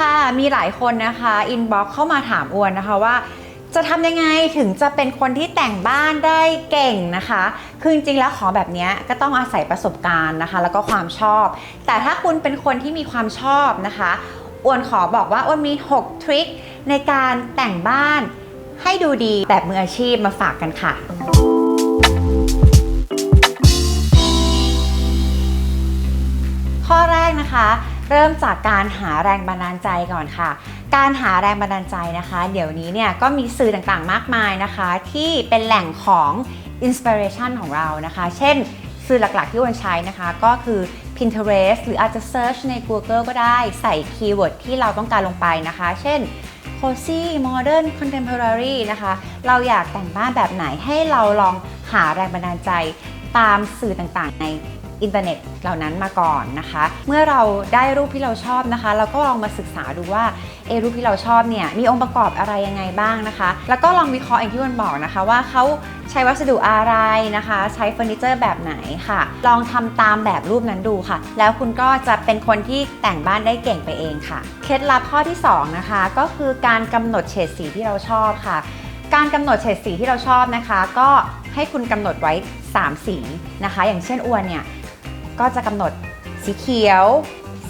ค่ะมีหลายคนนะคะอินบ็อกเข้ามาถามอวนนะคะว่า จะทำยังไงถึงจะเป็นคนที่แต่งบ้านได้เก่งนะคะ คือจริงๆแล้วของแบบนี้ก็ต้องอาศัยประสบการณ์นะคะ แล้วก็ความชอบ แต่ถ้าคุณเป็นคนที่มีความชอบนะคะอวนขอบอกว่าอวนมี 6 ทริคในการแต่งบ้านให้ดูดีแบบมืออาชีพมาฝากกันค่ะ ข้อแรกนะคะ เริ่มจากการหาแรงบันดาลใจก่อนค่ะ การหาแรงบันดาลใจนะคะ เดี๋ยวนี้เนี่ยก็มีสื่อต่างๆมากมายนะคะ ที่เป็นแหล่งของอินสปิเรชันของเรานะคะ เช่นสื่อหลักๆที่วันใช้นะคะ ก็คือ Pinterest หรืออาจจะ Search ใน Google ก็ได้ใส่คีย์เวิร์ดที่เราต้องการลงไปนะคะ เช่น cozy modern contemporary นะคะ เราอยากแต่งบ้านแบบไหนให้เราลองหาแรงบันดาลใจตามสื่อต่างๆ ใน อินเทอร์เน็ตเหล่านั้นมาก่อนนะคะ เมื่อเราได้รูปที่เราชอบนะคะ เราก็ลองมาศึกษาดูว่าเอรูปที่เราชอบเนี่ยมีองค์ประกอบอะไรยังไงบ้างนะคะ แล้วก็ลองวิเคราะห์อย่างที่วันบอกนะคะ ว่าเขาใช้วัสดุอะไรนะคะ ใช้เฟอร์นิเจอร์แบบไหนค่ะ ลองทำตามแบบรูปนั้นดูค่ะ แล้วคุณก็จะเป็นคนที่แต่งบ้านได้เก่งไปเองค่ะ เคล็ดลับข้อที่สองนะคะ ก็คือการกำหนดเฉดสีที่เราชอบค่ะ การกำหนดเฉดสีที่เราชอบนะคะ ก็ให้คุณกำหนดไว้ 3 สีนะคะ อย่างเช่นอ้วนเนี่ย ก็จะกำหนดสีเขียว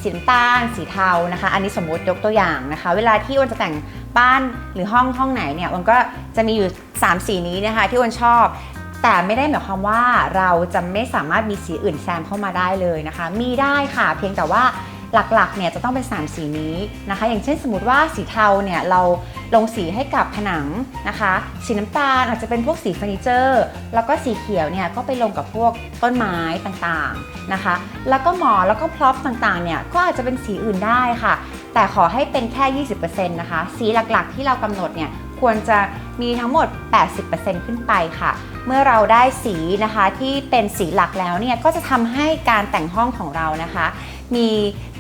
สีน้ำตาล สีเทานะคะ อันนี้สมมุติยกตัวอย่างนะคะ เวลาที่อ้วนจะแต่งบ้านหรือห้องห้องไหนเนี่ยอ้วนก็จะมีอยู่ 3 สีนี้นะคะ ที่อ้วนชอบ แต่ไม่ได้หมายความว่าเราจะไม่สามารถมีสีอื่นแซมเข้ามาได้เลยนะคะ มีได้ค่ะ เพียงแต่ว่า หลักๆเนี่ยจะต้องเป็น 3 สีนี้นะคะ อย่างเช่นสมมติว่าสีเทาเนี่ยเราลงสีให้กับผนังนะคะ สีน้ำตาลอาจจะเป็นพวกสีเฟอร์นิเจอร์ แล้วก็สีเขียวเนี่ยก็ไปลงกับพวกต้นไม้ต่างๆนะคะ แล้วก็หมอนแล้วก็พร็อพต่างๆเนี่ยก็อาจจะเป็นสีอื่นได้ค่ะ แต่ขอให้เป็นแค่ 20%นะคะ สีหลักๆ ที่เรากำหนดเนี่ยควรจะมีทั้งหมด 80%ขึ้นไปค่ะ เมื่อเราได้สีนะคะที่เป็นสีหลักแล้วเนี่ยก็จะทำให้การแต่งห้องของเรานะคะ มี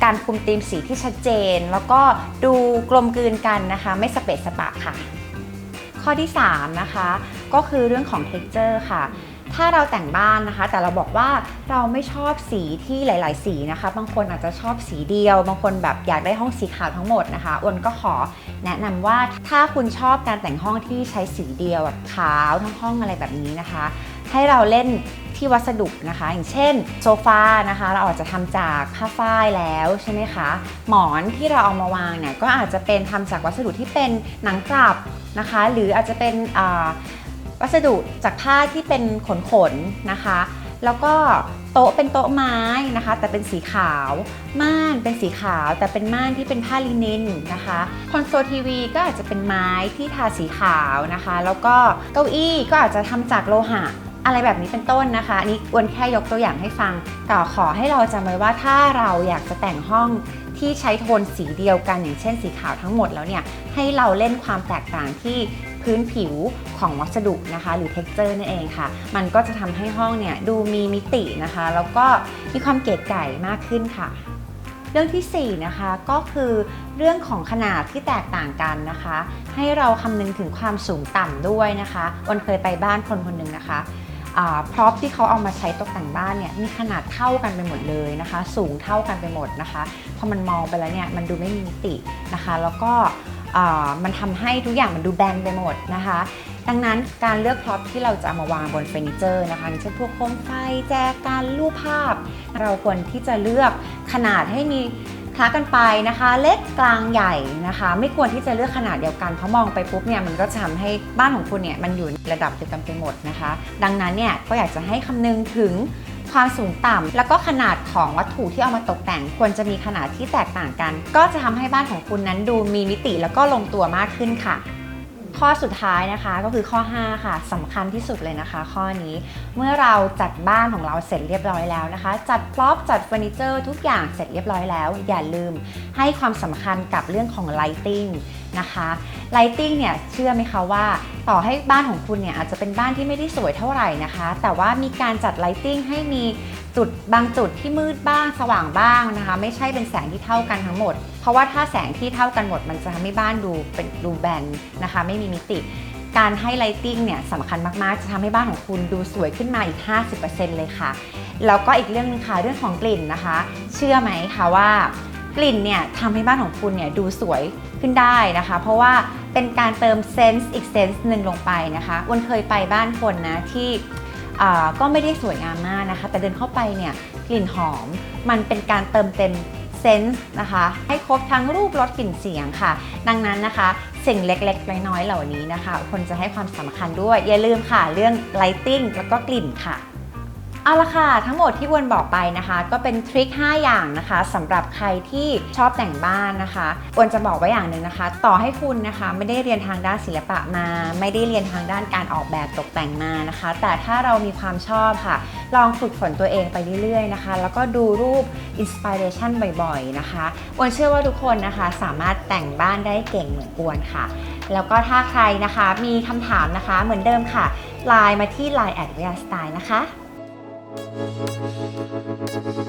การคุมธีมสีที่ชัดเจน แล้วก็ดูกลมกลืนกันนะคะ ไม่สเปะสปะค่ะ ข้อที่ 3 นะคะ ก็คือเรื่องของ texture ค่ะ ถ้าเราแต่งบ้านนะคะ แต่เราบอกว่าเราไม่ชอบสีที่หลาย ๆ สีนะคะ บางคนอาจจะชอบสีเดียว บางคนแบบอยากได้ห้องสีขาวทั้งหมดนะคะอ้วนก็ขอแนะนำว่าถ้าคุณชอบการแต่งห้องที่ใช้สีเดียวแบบขาวทั้งห้องอะไรแบบนี้นะคะ ให้เราเล่นที่วัสดุนะคะ อย่างเช่นโซฟานะคะ เราอาจจะทำจากผ้าฝ้ายแล้วใช่ไหมคะ หมอนที่เราเอามาวางเนี่ยก็อาจจะเป็นทำจากวัสดุที่เป็นหนังกลับนะคะ หรืออาจจะเป็นอ่า วัสดุจากผ้าที่เป็นขนขนๆนะคะ แล้วก็โต๊ะเป็นโต๊ะไม้นะคะ แต่เป็นสีขาว ม่านเป็นสีขาว แต่เป็นม่านที่เป็นผ้าลินินนะคะคอนโซลทีวีก็อาจจะเป็นไม้ที่ทาสีขาวนะคะ แล้วก็เก้าอี้ก็อาจจะทำจากโลหะอะไรแบบนี้เป็นต้นนะคะอันนี้อวนแค่ยกตัวอย่างให้ฟังแต่ขอให้เราจำไว้ว่าถ้าเราอยากจะแต่งห้องที่ใช้โทนสีเดียวกันอย่างเช่นสีขาวทั้งหมดแล้วเนี่ยให้เราเล่นความแตกต่างที่ พื้นผิวของวัสดุนะคะ หรือ texture นั่นเองค่ะ มันก็จะทำให้ห้องเนี่ยดูมีมิตินะคะ แล้วก็มีความเก๋ไก่มากขึ้นค่ะ เรื่องที่4นะคะก็คือเรื่องของขนาดที่แตกต่างกันนะคะ ให้เราคำนึงถึงความสูงต่ำด้วยนะคะวันเคยไปบ้านคนคนหนึ่งนะคะพร็อพที่เขาเอามาใช้ตกแต่งบ้านเนี่ยมีขนาดเท่ากันไปหมดเลยนะคะ สูงเท่ากันไปหมดนะคะพอมันมองไปแล้วเนี่ยมันดูไม่มีมิตินะคะ แล้วก็ มันทำให้ทุกอย่างมันดูแบนไปหมดนะคะ ดังนั้นการเลือกพร็อพที่เราจะามาวางบนเฟอร์นิเจอร์นะคะเช่นพวกโคมไฟแจกันรูปภาพ เราควรที่จะเลือกขนาดให้มีคล้ากันไปนะคะ เล็กกลางใหญ่นะคะ ไม่ควรที่จะเลือกขนาดเดียวกันเพราะมองไปปุ๊บเนี่ยมันก็จะทำให้บ้านของคุณเนี่ยมันอยู่ในระดับเดียวกันไปหมดนะคะ ดังนั้นเนี่ยก็อยากจะให้คำนึงถึง ความสูงต่ำแล้วก็ขนาดของวัตถุที่เอามาตกแต่งควรจะมีขนาดที่แตกต่างกัน ก็จะทำให้บ้านของคุณนั้นดูมีมิติแล้วก็ลงตัวมากขึ้นค่ะข้อสุดท้ายนะคะก็คือข้อ 5 ค่ะสำคัญที่สุดเลยนะคะ ข้อนี้เมื่อเราจัดบ้านของเราเสร็จเรียบร้อยแล้วนะคะ จัดพร็อพจัดเฟอร์นิเจอร์ทุกอย่างเสร็จเรียบร้อยแล้ว อย่าลืมให้ความสำคัญกับเรื่องของ lighting นะคะ lighting เนี่ยเชื่อไหมคะว่า ต่อให้บ้านของคุณเนี่ยอาจจะเป็นบ้านที่ไม่ได้สวยเท่าไหร่นะคะ แต่ว่ามีการจัด lighting ให้มีจุดบางจุดที่มืดบ้างสว่างบ้างนะคะ ไม่ใช่เป็นแสงที่เท่ากันทั้งหมด เพราะว่าถ้าแสงที่เท่ากันหมด มันจะทำให้บ้านดูเป็นดูแบนนะคะ ไม่มีมิติการให้ lighting เนี่ยสำคัญมาก ๆ จะทำให้บ้านของคุณดูสวยขึ้นมาอีก 50%เลยค่ะ แล้วก็อีกเรื่องนึงค่ะเรื่องของกลิ่นนะคะ เชื่อไหมคะว่า กลิ่นเนี่ยทำให้บ้านของคุณเนี่ยดูสวยขึ้นได้นะคะ เพราะว่าเป็นการเติมเซนส์อีกเซนส์หนึ่งลงไปนะคะวันเคยไปบ้านคนนะที่ก็ไม่ได้สวยงามมากนะคะ แต่เดินเข้าไปเนี่ยกลิ่นหอม มันเป็นการเติมเต็มเซนส์นะคะ ให้ครบทั้งรูปรสกลิ่นเสียงค่ะ ดังนั้นนะคะ สิ่งเล็กๆ น้อยๆ เหล่านี้นะคะ คนจะให้ความสำคัญด้วย อย่าลืมค่ะ เรื่อง lighting แล้วก็กลิ่นค่ะ เอาละค่ะ ทั้งหมดที่วนบอกไปนะคะ ก็เป็นทริค 5 อย่างนะคะสำหรับใครที่ชอบแต่งบ้านนะคะวนจะบอกไว้อย่างหนึ่งนะคะ ต่อให้คุณนะคะ ไม่ได้เรียนทางด้านศิลปะมา ไม่ได้เรียนทางด้านการออกแบบตกแต่งมานะคะ แต่ถ้าเรามีความชอบค่ะ ลองฝึกฝนตัวเองไปเรื่อยๆนะคะ แล้วก็ดูรูปอินสปิเรชันบ่อยๆนะคะวนเชื่อว่าทุกคนนะคะสามารถแต่งบ้านได้เก่งเหมือนอวนค่ะ แล้วก็ถ้าใครนะคะมีคำถามนะคะเหมือนเดิมค่ะไลน์มาที่ Line แอดเวียสไตล์นะคะ Thank you.